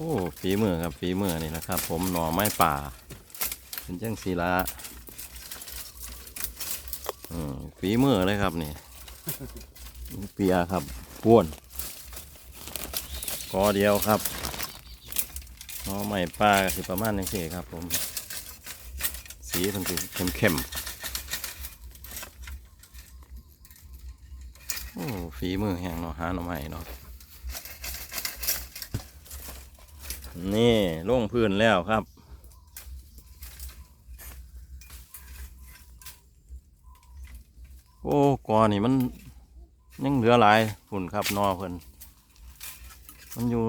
โอ้ฝีมือครับฝีมือนี่นะครับ ผมหน่อไม้ป่า เป็นจังสีละฝีมือเลยครับนี่เปียครับป้วนกอเดียวครับหน่อไม้ป่าสิประมาณนี้สิครับ ผม สีมันสิเข้มเข้มๆโอ้ฝีมือแห้งเนาะหาหน่อไม้เนาะ นี่ลงพื้นแล้วครับ โอ้กอนี่มันยังเหลือหลายฝุ่นครับนอเพิ่นมันอยู่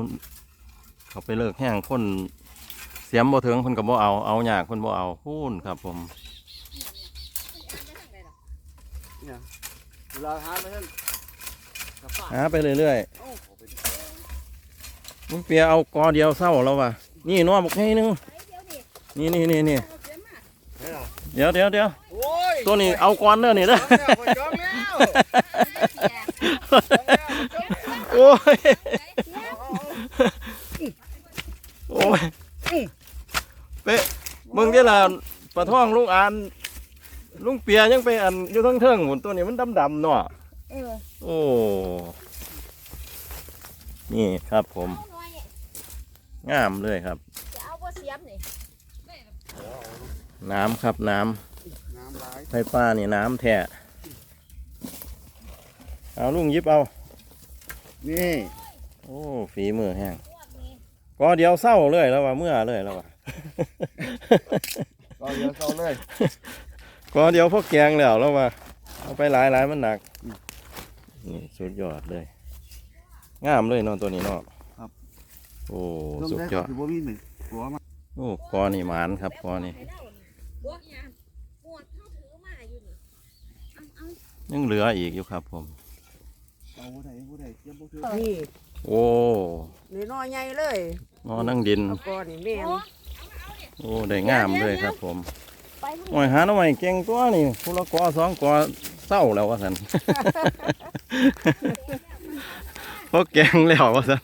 เขาไปเลิกแห้งคนเสียมบ่ถึงเพิ่นก็บ่เอาเอายากเพิ่นบ่เอาพูนครับผมเนี่ยเวลาหาไปท่านกับป้าหาไปเรื่อยๆ มึงเปียเอากอเดียวเศร้าแล้วว่ะนี่นอบอกให้นึงนี่นี่นี่นี่เฮ้ยล่ะเดี๋ยวเดี๋ยวเดี๋ยวโอ้ยตัวนี้เอาก้อนเด้อนี่เด้อจองแล้วโอ้ยโอ้ยเป๊ะมึงที่ละปลาท่องลุงอานลุงเปียยังไปอันอยู่ทั้งเทิงหมุนตัวนี้มันดำๆเนาะเออโอ้นี่ครับผมเอาหน่อย งามเลยครับ จะเอาบ่เสียมนี่น้ำครับน้น้ำลายำไฟฟ้านี่น้ำแท้เอาลุงหยิบเอา นี่ โอ้ ฝีมือแห้งพวกนี้ก็เดียวเศร้าเลยแล้วว่าเมื่อเลยแล้วว่าก็เดี๋ยวเขาเลยก็เดียวพวกแกงแล้วแล้วว่าเอาไปหลายหลายมันหนักนี่สุดยอดเลย งามเลยเนาะตัวนี้เนาะ โอ้สุดยอดคือบ่มีหนึ่งหัวมาโอ้กอนี่หมานครับกอนี่ไปเด้านี่บวกยามบวกเขาถือมาอยู่นี่เอาเอายังเหลืออีกอยู่ครับผมเอาบ่ได้บ่ได้เจ็บบ่ถือนี่โอ้นี่น้อยใหญ่เลยนอนั่งดินเอาก่อนนี่แม่นโอ้โอ้ได้งามเลยครับผมไปทางหอยหาหน่อไม้เก่งตัวนี่ผู้ละกอสองกอเศร้าแล้วว่าสันเพราะแกงแล้วว่าสัน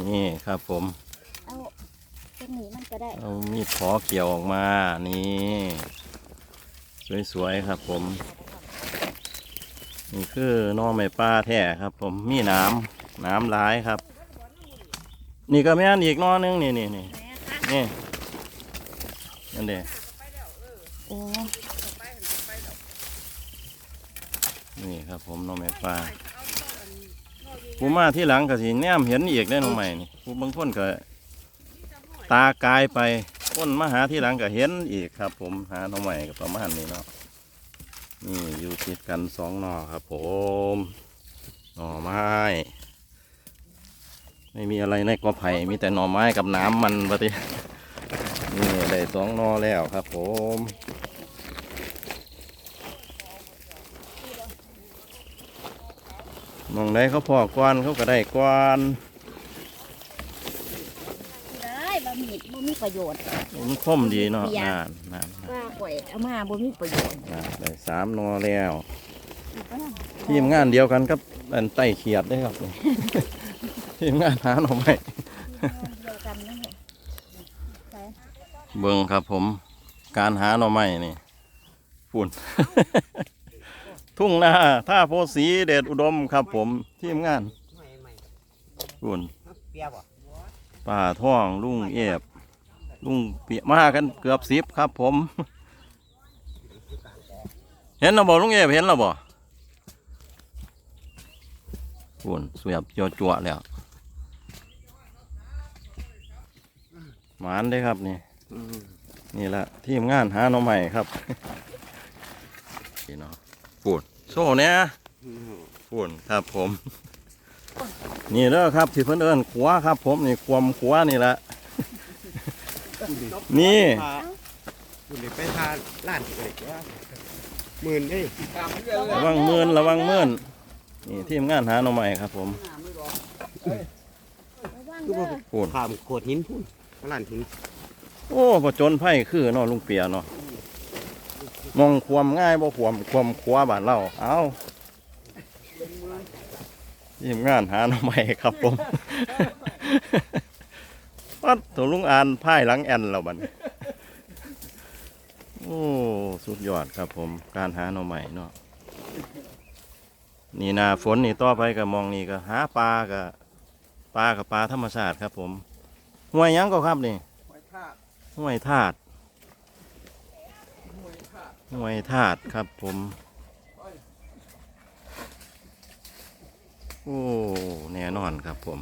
นี่ครับผมเอาตัวนี้มันก็ได้เอามีดขอเกี่ยวออกมานี่สวยๆครับผม นี่คือหน้อไม้ป้าแท้ครับผมมีน้ำน้ำร้ายครับ นี่ก็แม่นอีกหน้อนึงนี่นี่นี่แม่คะนี่นั่นเด้โอ้นี่ครับผมหน้องไม้ปลา ผู้มาที่หลังก็สิแนมเห็นอีกได้น้องใหม่นี่ผู้บางคนก็ตากายไปคนมาหาที่หลังก็เห็นอีกครับ ผมหาหน้องใหม่ก็ประมาณนี้เนาะนี่อยู่ติดกันสองหน่อครับ ผมหน่อไม้ ไม่มีอะไรในกอไผ่มีแต่หน่อไม้กับน้ำมันปฏินี่ได้สองหน่อแล้วครับ ผม มองได้เขาพอกวนเขาก็ได้กวนได้บะหมี่บ่มีประโยชน์มันคมดีเนาะนานนานว่าข่อยเอามาบ่มีประโยชน์นานได้สามหนอแล้วทีมงานเดียวกันกับอันไต่เขียดได้ครับทีมงานหาหน่อไม้เดียวกันนั่นแหละเบิ่งครับผมการหาหน่อไม้นี่ฝุ่น ทุ่งนาท่าโพสีเดชอุดมครับ ผมทีมงานฝุ่นเปียบ่ป่าท่องลุงเอฟลุงเปียมากันเกือบสิบครับ ผม เห็นเราบ่ลุงเอฟเห็นเราบ่ฝุ่นสวยบจัวจัวๆแล้วหมานได้ครับนี่นี่ละทีมงานหาหน่อใหม่ครับพี่น้อง ฝุ่นโซ่เนี่ยฝุ่นครับผม นี่เด้อครับที่เพิ่นเอิ้นขัวครับ ผมนี่ความขัวนี่แหละนี่คุณไปทานร้านที่ไหนวะหมื่นเอ้ยระวังมื่นระวังมื่นนี่ทีมงานหาหน่อใหม่ครับ ผมระวังเด้อฝุ่นขามโขดหินพุ่นร้านหินโอ้ผจญไพ่คือเนาะลุงเปียเนาะ มองความง่ายบ่ความความขัวบ้านเราเอาทีมงานหาหน่อใหม่ครับผมวัดตัวลุงอานพ่ายหลังแอนเราบัดนโอ้สุดยอดครับผม การหาหน่อใหม่เนาะนี่หนาฝนนี่ต่อไปก็มองนี่ก็หาปลากับปลากับปลาธรรมชาติครับผมห้วยหยังก็ครับนี่หอยทากห้วยธาตุหอยทาก ห้วยธาตุครับผม โอ้แน่นอนครับผม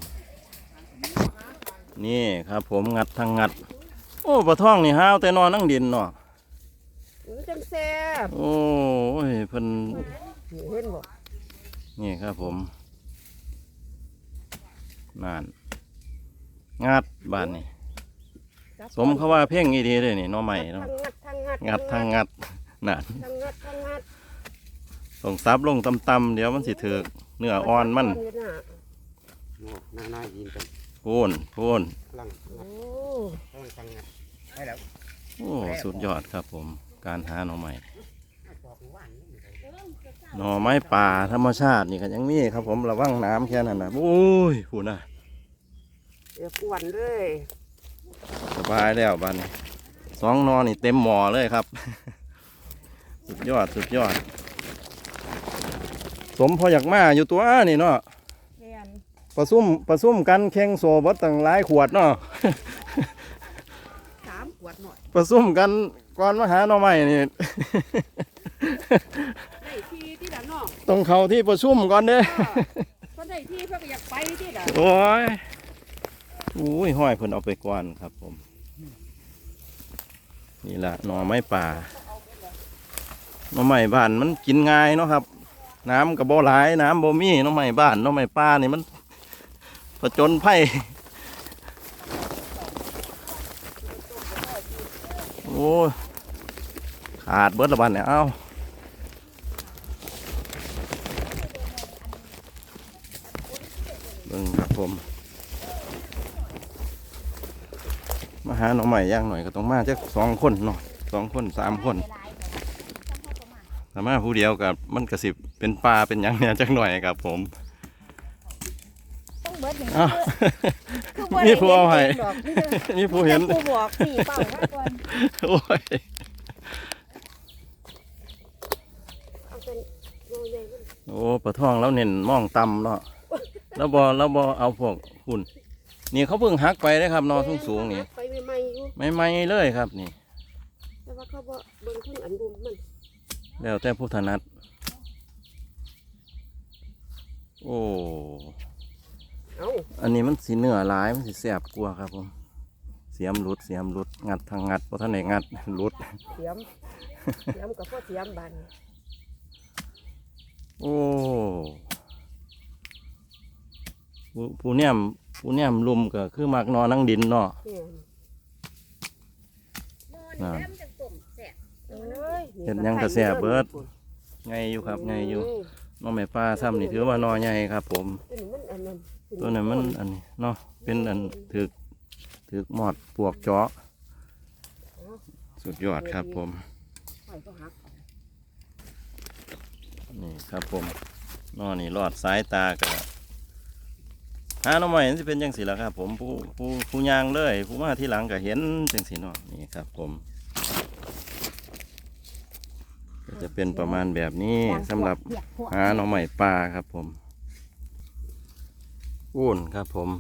นี่ครับผมงัดทางงัด โอ้ปลาท่องนี่ห้าวแต่นอนนั่งดินเนาะมันจังแซ่บโอ้ยเพิ่นนี่เห็นบ่นี่ครับผมนั่นงัดบ้านนี่สมเขาว่าเพ่งอีดีเลยนี่หน้อใหม่ทาเนาะงงัดทางงัด งัดทางงัด นั่นทางงัดทางงัดส่งซับลงตำๆเดี๋ยวมันสิถือกเนื้ออ่อนมันอยู่น่ะโง่หน้าหน้ายินกันพูนพูนพลังโอ้พลังฟังงัดได้แล้วโอ้สุดยอดครับผม การหาหน่อใหม่บอกหมู่บ้านนี่หน่อไม้ป่าธรรมชาตินี่ก็ยังมีครับผมระวังน้ำแค่นั้นนะโอ้ยพูนนะเดี๋ยวกวนเลยสบายแล้วบ้านนี้สองหนอนี่เต็มหม้อเลยครับ สุดยอดสุดยอด สมพออยากมาอยู่ตัวนี่เนาะแม่นประซุ่มประซุ่มกันแข่งโซบดตั้งหลายขวดเนาะ สามขวดหน่อย ประซุ่มกันก่อนมาหาหน่อไม้นี่ ได้ที่ที่ละน้องต้องเข้าที่ประชุมก่อนเด้ เพราะได้ที่เพิ่นก็อยากไปที่ละโอ้ยอุ้ยห้อยเพิ่นเอาไปก่อนครับผม นี่แหละหน่อไม้ป่าห น่อไม้บ้านมันกินง่ายเนาะครับ น้ำกับบ่หลายน้ำบ่มีน่อไม้บ้านน่อไม้ป่านี่มันผจญภัยโอ้ขาดเบิดละบันเนี่ยเอ้าเบิ่งครับผม มาหาหน่อใหม่ย่างหน่อยก็ต้องมาจักสองคนเนาะสองคนสามคน แต่มาผู้เดียวกับมันกระสิบเป็นปลาเป็นหยังเนี่ยจักหน่อยครับผมต้องเบิดหนึ่งอ้าวคือบ่มีได้ผู้เอาให้ดอกมีแต่นี่ผู้เห็นมีแต่ผู้บอกสี่เป้าไว้ก่อนโอ้ยเอาเป็นโยใหญ่มันโอ้ปลาทองแล้วเน้นมองต่ำเนาะแล้วบอแล้วบอเอาพวกหุ่นนี่เขาเพิ่งหักไปเลยครับนอสูงสูงๆนี่ไปใหม่ๆอยู่ไม่ไม่ๆเลยครับนี่แต่ว่าเขาบ่เบิ่งคนอันบุมมัน แล้วแต่ผู้ถนัด โอ้เอ้าอันนี้มันสีเนื้อหลาย มันสีแสบกลัวาครับผม เสียมหลุด เสียมหลุด งัดทางงัดเพราะท่านไหนงัดหลุด เสียม เสียมกับพ่อเสียมบัน โอ้ผู้ผู้เนี่ยมผู้เนี่ยมลุมก็คือมักนอนนั่งดินเนาะแม่นน อ้ยเห็นยังกระแสเบิดไงอยู่ครับไงอยู่น้องแม่ป้าซ้ำนี่ถือว่านอใหญ่ครับ ผม ตัวนี้มันอันนั้นตัวนั้นมันอันนี้เนาะเป็นอันถือกถือกหมอดปวกเจาะสุดยอดครับ ผมหอยก็หักนี่ครับผมนอนี่รอดสายตากับหาหน้องใหม่สิเป็นจังสีละครับ ผมผู้ผู้ผู้ยางเลยผู้มาที่หลังก็เห็นจังสีเนาะนี่ครับ ผมก็จะ เป็นประมาณแบบนี้สำหรับเปียกพวกหาหน่อใหม่ปลาครับผมอุ่นครับผม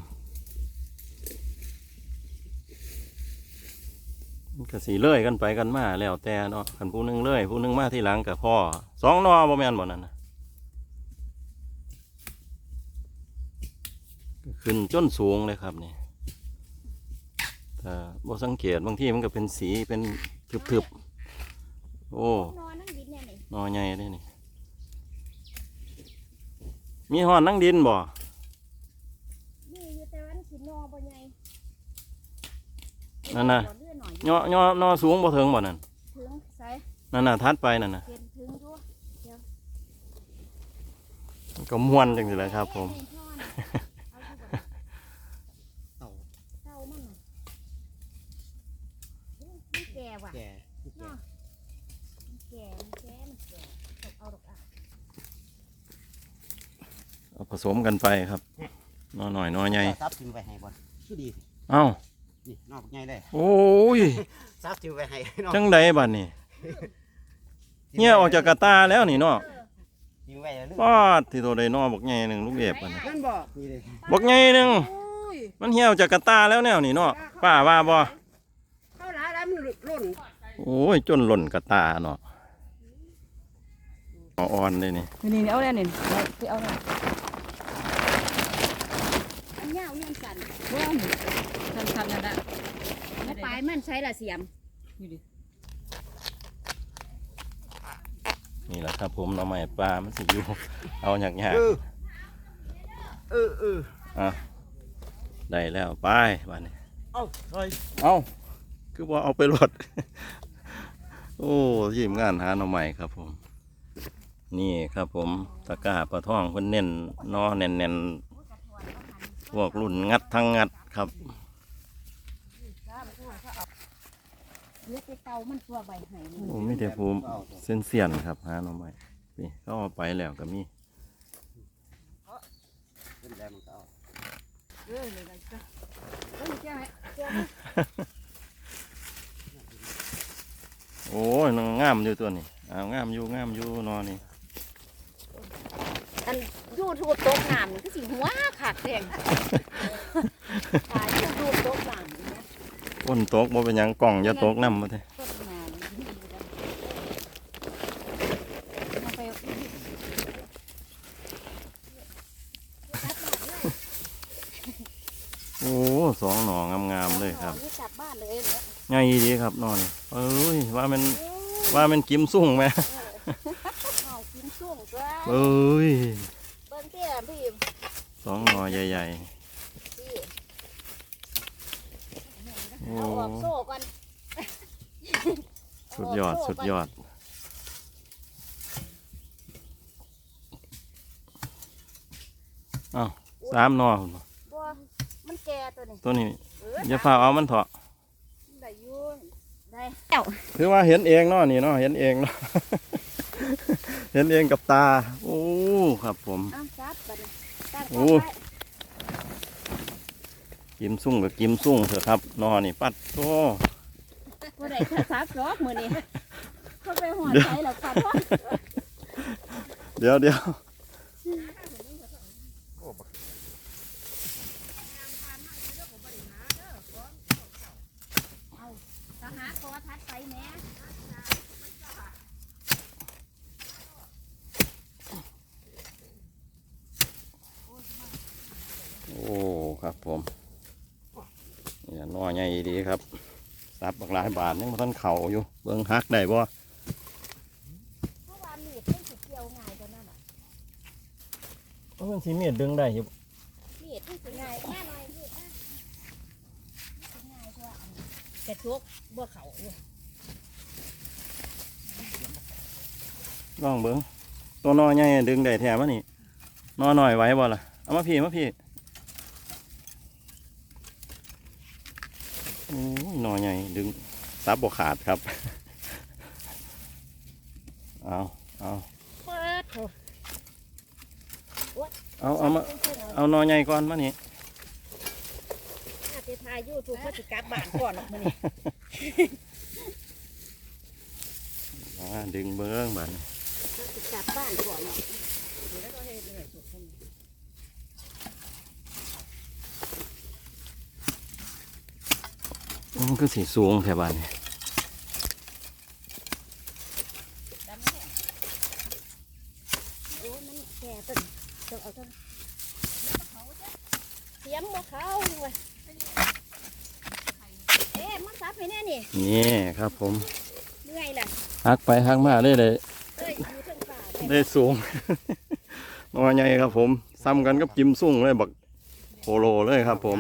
มันก็สีเลื่อยกันไปกันมาแล้วแต่เนาะคันผู้หนึงเลื่อยผู้หนึงมาที่หลังกับพ่อสองหนอบ่แม่นบ่นั่นนะขึ้นจนสูงเลยครับนี่แต่บ่สังเกตบางที่มันก็เป็นสีเป็นทึบๆโอ้ นอนนั่งดินเนี่ยนี่หนอใหญ่เลยนี่ มีหอนนั่งดินบ่นี่อยู่แต่วันสินอบ่ใหญ่นั่นน่ะขอเลื่อนหน่อยยอยอนอสูงบ่ถึงบ่นั่นถึงใส่นั่นน่ะทัดไปนั่นน่ะเห็นถึงอยู่มันก็ม่วนจังสิเลยครับผม เอาอยู่บ่ เต่า เต้ามันน่ะอุ๊ยมันแก่ว่ะ แก่ที่แก่ มันแก่มันแก่มันแก่ตกเอาดอกอะเอาผสมกันไปครับนอหน่อยนอใหญ่ซับทิมไปให้บ่ชื่อดีเอ้านี่นอกใหญ่เลยโอ้ยซับทิมไปให้นอกจังไดบัดนี่เงี้ยออกจากกระตาแล้วนี่เนาะทิมไว้แล้วปอดที่ตัวใดนอบักใหญ่หนึ่งลูกเอฟบัดนี้นั่นบ่นี่เลยบักใหญ่หนึ่งโอ้ยมันเหี่ยวจากกระตาแล้วแนวนี่เนาะป้าว่าบ่เข้าร้านแล้วมันหล่นโอ้ยจนหล่นกระตาเนาะอ่อนเลยนี่นี่นี่เอาแล้วนี่ไปเอาแล้ว อันยาว เนี่ยสั่นว้าวทันทันนั่นแหละแล้วปลายมันใช้ละเสียมอยู่ดินี่แหละครับผมหน้อไม้ปลามันสิอยู่ เอาหยากหยากเออเออเอออะได้แล้วไปบ้านนี้เอ้าเฮ้ยเอาคือว่าเอาไปรดโอ้ยิ้มงานหาหน่อใหม่ครับผม นี่ครับผมตะกร้าปลาท่องเพิ่นเน้นนอแน่นแน่นๆ พวกรุ่นงัดทั้งงัดครับเลือกไปเตามันตัวใบไห้นี่โอ้ไม่แต่ภูมิเส้นเสียนครับหาหน่อใหม่นี่เขาเอาไปแล้วก็มีเป็นแล้วมันก็เอาเออเลยกันจ้ะเออแก้ให้โอ้ยนางงามอยู่ตัวนี้อ้าวงามอยู่งามอยู่นอนี่อัน ยูทูบโต๊ะน้ำนี่ก็สิหัวขาดแดงตายยูทูบโต๊ะน้ำนี่นะก้นโต๊กบ่เป็นหยังกล่องอย่าโต๊กน้ำมาเถอะต้นน้ำนี่เอาไปโอ้สองหน่องามๆเลยครับนี่กลับบ้านเลยเนี่ยง่ายดีครับนอนี่เอ้ยว่ามันว่ามันกิมสุ่งไหมเอากินช่วงก็เอ้ยเบิ้งเตี้ยพี่ส องหน่อใหญ่พี่ๆ โอ้เอาออกโซ่ก่อนสุดยอดสุดยอด เอ้าสามหน่อพุ่นบ่บัวมันแก่ตัวนี้ตัวนี้เอออย่าฝ่าเอามันเถอะได้อยุ่นได้เอ้าคือว่าเห็นเองเนาะนี่เนาะเห็นเองเนาะ เห็นเองกับตา โอ้ครับผมเอาซับบัดนี้ตั้ง โอ้กล้องไว้กิมสุ่งกับกิมสุ่งเถอะครับนอนี่ปัดโตบ่ได้ถ้าซับหรอกมื้อนี้เขาไปหอดใจแล้วค่ะพ่อเดี๋ยวเดี๋ยว ทหารขอทัดไปแหน่ โอ้ครับ ผมนี่นอใหญ่ดีครับซับบักหลายบาทยังมาท่านเข่าอยู่ เบิ่งฮักได้บ่เพราะว่ามีดมันสิเกี่ยวง่ายกว่านั้นน่ะมันสีเมียดดึงได้อยู่มีดมันสิง่ายแน่หน่อยพี่อะมันสิง่ายกว่าอันนี้กระจกบ่เข้าอยู่ลองเบิ่งตัวนอใหญ่ดึงได้แถมะนี่นอหน่อยไหว้บ่ล่ะ เอามาพี่มาพี่ โอ้ยนอใหญ่ดึงซับบ่ขาดครับ เอาเอาเปิดโถเอาเอามาเอานอใหญ่ก่อนมานี่ถ้าไปถ่าย YouTube ก็สิกลับบ้านก่อนหรอกมื้อนี้อ่าดึงเบิ้งบัดนก็สิกลับบ้านก่อนเนาะ มันก็สีสูงแถวบ้านนี่โอ้มันแก่ต้นต้องเอาต้นเสียมบ่เข้าเว้ยเอ๊ะมันซับให้แน่นี่นี่ครับผมเมื่อยล่ะหักไปหักมาได้เลยเอ้ยอยู่เทิงป่าเด้ได้สูงนอใหญ่ครับผม ซ้ำกันกับจิมสุ่งเลยบักโคโลเลยครับผม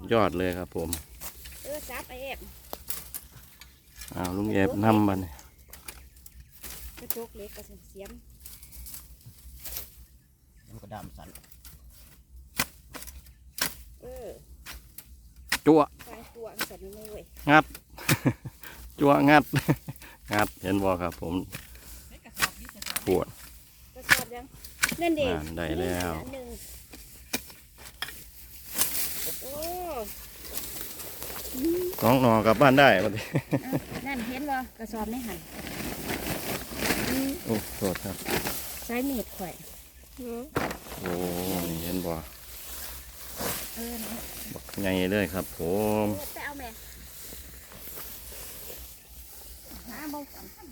สุดยอดเลยครับผมเออซับไอ้เอฟอ้าวลุงแอบนำบัดนกระจกเล็กกระเสียมมันก็ดำสันเออจั่วกลายตัวอันสันนี่เว้ยงัด จั่วงัด งัดเห็นบ่ครับผมปวดกระสอบยังนั่นเด็กอ่านได้แล้วหนึ่งโอ้ น้องหนอกลับบ้านได้ปะทีนั่นเห็นบ่กระสอบไม่หันโอ้โทษครับใช้มีดข่อยโอ้นี่เห็นบ่เออนะบักใหญ่เลยครับ ผมไปเอาแม่หาบ่สำคัญ